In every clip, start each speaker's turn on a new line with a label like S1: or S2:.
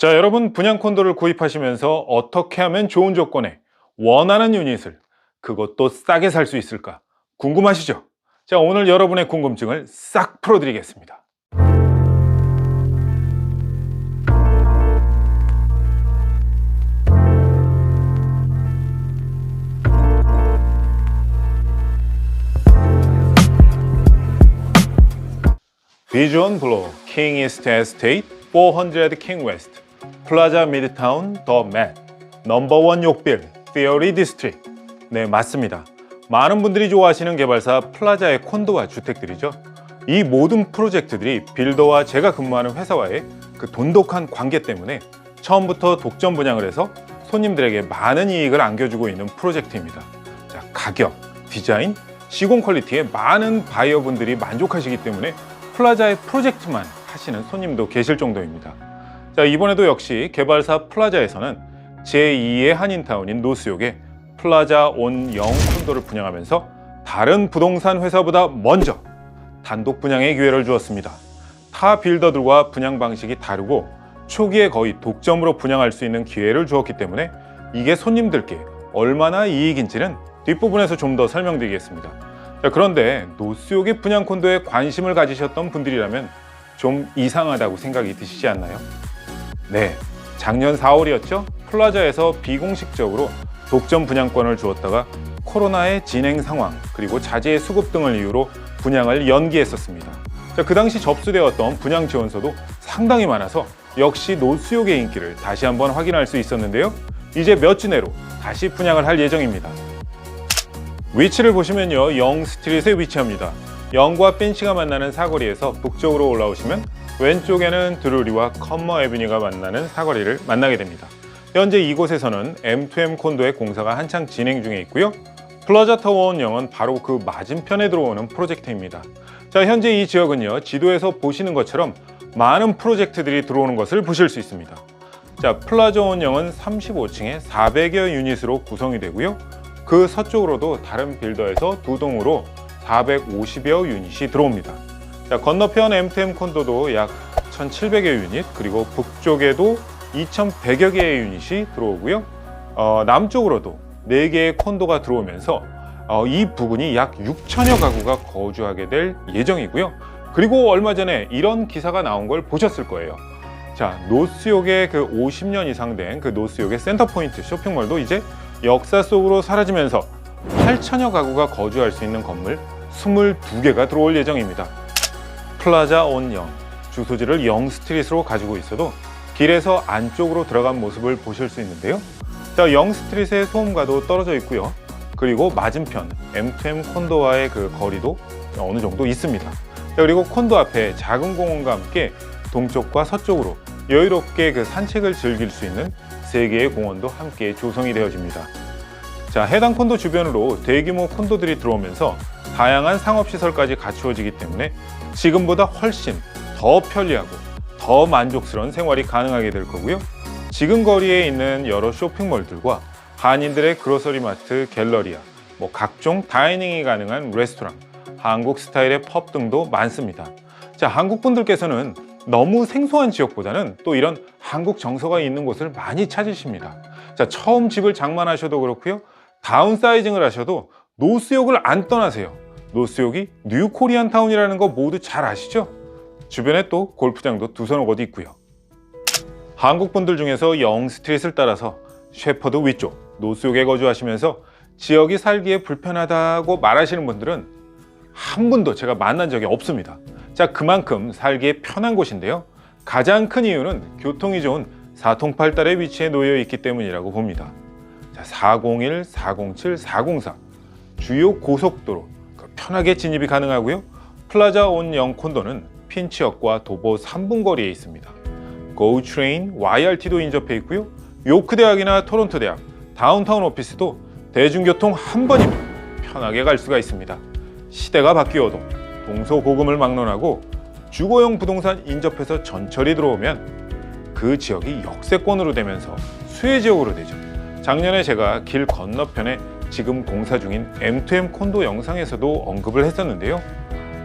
S1: 자, 여러분 분양 콘도를 구입하시면서 어떻게 하면 좋은 조건에 원하는 유닛을 그것도 싸게 살 수 있을까 궁금하시죠? 자, 오늘 여러분의 궁금증을 싹 풀어드리겠습니다. 비전 블루 킹 이스트 에스테이트 400 킹 웨스트 플라자 미드타운 더맷 넘버원 욕빌 피어리 디스트릭 네 맞습니다. 많은 분들이 좋아하시는 개발사 플라자의 콘도와 주택들이죠. 이 모든 프로젝트들이 빌더와 제가 근무하는 회사와의 그 돈독한 관계 때문에 처음부터 독점 분양을 해서 손님들에게 많은 이익을 안겨주고 있는 프로젝트입니다. 자, 가격, 디자인, 시공 퀄리티에 많은 바이어분들이 만족하시기 때문에 플라자의 프로젝트만 하시는 손님도 계실 정도입니다. 자, 이번에도 역시 개발사 플라자에서는 제2의 한인타운인 노스욕에 플라자 온영 콘도를 분양하면서 다른 부동산 회사보다 먼저 단독 분양의 기회를 주었습니다. 타 빌더들과 분양 방식이 다르고 초기에 거의 독점으로 분양할 수 있는 기회를 주었기 때문에 이게 손님들께 얼마나 이익인지는 뒷부분에서 좀 더 설명드리겠습니다. 자, 그런데 노스욕의 분양 콘도에 관심을 가지셨던 분들이라면 좀 이상하다고 생각이 드시지 않나요? 네, 작년 4월이었죠. 플라자에서 비공식적으로 독점 분양권을 주었다가 코로나의 진행 상황 그리고 자재 수급 등을 이유로 분양을 연기했었습니다. 자, 그 당시 접수되었던 분양 지원서도 상당히 많아서 역시 노스욕의 인기를 다시 한번 확인할 수 있었는데요. 이제 몇 주 내로 다시 분양을 할 예정입니다. 위치를 보시면요 영 스트릿에 위치합니다 영과 핀치가 만나는 사거리에서 북쪽으로 올라오시면 왼쪽에는 드루리와 컴머 에비뉴가 만나는 사거리를 만나게 됩니다. 현재 이곳에서는 M2M 콘도의 공사가 한창 진행 중에 있고요. 플라자 타워 원영은 바로 그 맞은편에 들어오는 프로젝트입니다. 자 현재 이 지역은요 지도에서 보시는 것처럼 많은 프로젝트들이 들어오는 것을 보실 수 있습니다. 자 플라자 원영은 35층에 400여 유닛으로 구성이 되고요. 그 서쪽으로도 다른 빌더에서 두 동으로 450여 유닛이 들어옵니다. 자, 건너편 M2M 콘도도 약 1,700여 유닛, 그리고 북쪽에도 2,100여 개의 유닛이 들어오고요. 어, 남쪽으로도 4개의 콘도가 들어오면서 어, 이 부근이 약 6천여 가구가 거주하게 될 예정이고요. 그리고 얼마 전에 이런 기사가 나온 걸 보셨을 거예요. 자, 노스욕의 그 50년 이상 된 그 노스욕의 센터포인트 쇼핑몰도 이제 역사 속으로 사라지면서 8천여 가구가 거주할 수 있는 건물 22개가 들어올 예정입니다. 플라자 온영 주소지를 영 스트릿으로 가지고 있어도 길에서 안쪽으로 들어간 모습을 보실 수 있는데요. 자, 영 스트릿의 소음과도 떨어져 있고요. 그리고 맞은편 M2M 콘도와의 그 거리도 어느 정도 있습니다. 자, 그리고 콘도 앞에 작은 공원과 함께 동쪽과 서쪽으로 여유롭게 그 산책을 즐길 수 있는 세 개의 공원도 함께 조성이 되어집니다. 자, 해당 콘도 주변으로 대규모 콘도들이 들어오면서 다양한 상업시설까지 갖추어지기 때문에 지금보다 훨씬 더 편리하고 더 만족스러운 생활이 가능하게 될 거고요. 지금 거리에 있는 여러 쇼핑몰들과 한인들의 그로서리 마트, 갤러리아, 뭐 각종 다이닝이 가능한 레스토랑, 한국 스타일의 펍 등도 많습니다. 자, 한국 분들께서는 너무 생소한 지역보다는 또 이런 한국 정서가 있는 곳을 많이 찾으십니다. 자, 처음 집을 장만하셔도 그렇고요. 다운사이징을 하셔도 노스욕을 안 떠나세요. 노스욕이 뉴 코리안 타운이라는 거 모두 잘 아시죠? 주변에 또 골프장도 두서너 곳 있고요. 한국 분들 중에서 영 스트릿을 따라서 셰퍼드 위쪽 노스욕에 거주하시면서 지역이 살기에 불편하다고 말하시는 분들은 한 분도 제가 만난 적이 없습니다. 자, 그만큼 살기에 편한 곳인데요. 가장 큰 이유는 교통이 좋은 사통팔달의 위치에 놓여 있기 때문이라고 봅니다. 자, 401, 407, 404 주요 고속도로 그 편하게 진입이 가능하고요. 플라자 온 영 콘도는 핀치역과 도보 3분 거리에 있습니다. 트레인, YRT도 인접해 있고요. 요크 대학이나 토론토 대학, 다운타운 오피스도 대중교통 한 번이면 편하게 갈 수가 있습니다. 시대가 바뀌어도 동서고금을 막론하고 주거용 부동산 인접해서 전철이 들어오면 그 지역이 역세권으로 되면서 수혜 지역으로 되죠. 작년에 제가 길 건너편에 지금 공사 중인 M2M 콘도 영상에서도 언급을 했었는데요.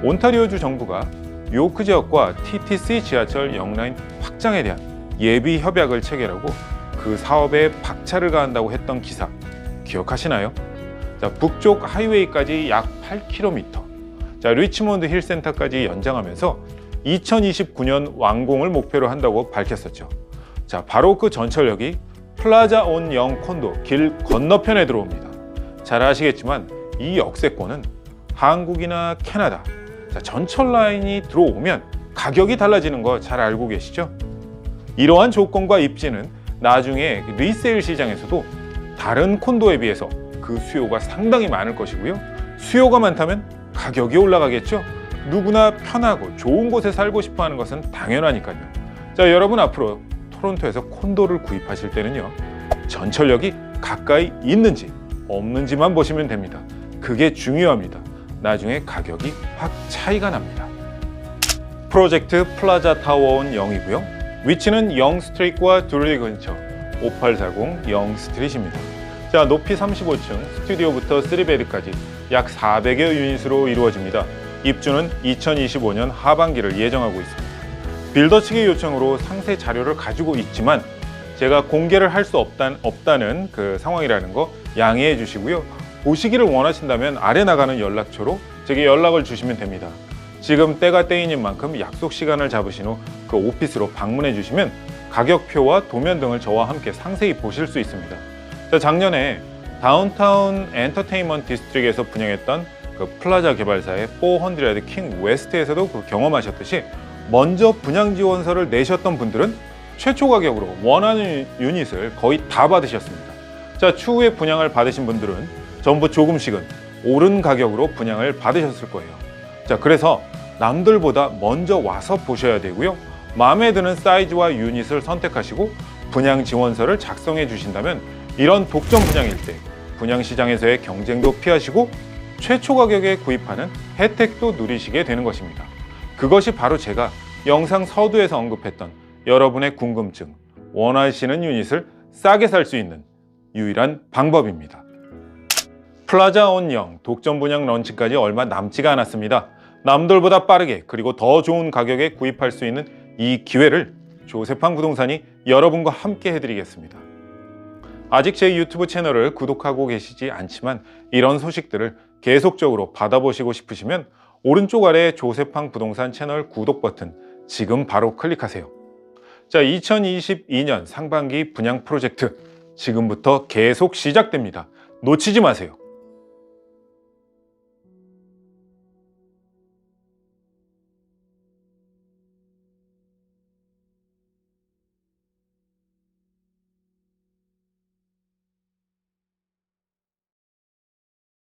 S1: 온타리오주 정부가 요크 지역과 TTC 지하철 영라인 확장에 대한 예비 협약을 체결하고 그 사업에 박차를 가한다고 했던 기사 기억하시나요? 자, 북쪽 하이웨이까지 약 8km, 자, 리치몬드 힐센터까지 연장하면서 2029년 완공을 목표로 한다고 밝혔었죠. 자, 바로 그 전철역이 플라자 온영 콘도 길 건너편에 들어옵니다. 잘 아시겠지만 이 역세권은 한국이나 캐나다 자, 전철 라인이 들어오면 가격이 달라지는 거 잘 알고 계시죠? 이러한 조건과 입지는 나중에 리세일 시장에서도 다른 콘도에 비해서 그 수요가 상당히 많을 것이고요. 수요가 많다면 가격이 올라가겠죠. 누구나 편하고 좋은 곳에 살고 싶어 하는 것은 당연하니까요. 자, 여러분 앞으로 토론토에서 콘도를 구입하실 때는요. 전철역이 가까이 있는지 없는지만 보시면 됩니다. 그게 중요합니다. 나중에 가격이 확 차이가 납니다. 프로젝트 플라자 타워온 0이고요. 위치는 영 스트리트와 둘리 근처 5840 영 스트리트입니다. 자, 높이 35층, 스튜디오부터 3베드까지 약 400여 유닛으로 이루어집니다. 입주는 2025년 하반기를 예정하고 있습니다. 빌더 측의 요청으로 상세 자료를 가지고 있지만 제가 공개를 할 수 없단, 없다는 그 상황이라는 거 양해해 주시고요. 보시기를 원하신다면 아래 나가는 연락처로 제게 연락을 주시면 됩니다. 지금 때가 때이닌 만큼 약속 시간을 잡으신 후 그 오피스로 방문해 주시면 가격표와 도면 등을 저와 함께 상세히 보실 수 있습니다. 자, 작년에 다운타운 엔터테인먼트 디스트릭에서 분양했던 그 플라자 개발사의 400킹 웨스트에서도 그 경험하셨듯이 먼저 분양 지원서를 내셨던 분들은 최초 가격으로 원하는 유닛을 거의 다 받으셨습니다. 자, 추후에 분양을 받으신 분들은 전부 조금씩은 오른 가격으로 분양을 받으셨을 거예요. 자, 그래서 남들보다 먼저 와서 보셔야 되고요. 마음에 드는 사이즈와 유닛을 선택하시고 분양 지원서를 작성해 주신다면 이런 독점 분양일 때 분양 시장에서의 경쟁도 피하시고 최초 가격에 구입하는 혜택도 누리시게 되는 것입니다. 그것이 바로 제가 영상 서두에서 언급했던 여러분의 궁금증, 원하시는 유닛을 싸게 살 수 있는 유일한 방법입니다. 플라자 온영 독점 분양 런치까지 얼마 남지가 않았습니다. 남들보다 빠르게 그리고 더 좋은 가격에 구입할 수 있는 이 기회를 조세팡 부동산이 여러분과 함께 해드리겠습니다. 아직 제 유튜브 채널을 구독하고 계시지 않지만 이런 소식들을 계속적으로 받아보시고 싶으시면 오른쪽 아래 조세팡 부동산 채널 구독 버튼 지금 바로 클릭하세요. 자, 2022년 상반기 분양 프로젝트 지금부터 계속 시작됩니다. 놓치지 마세요.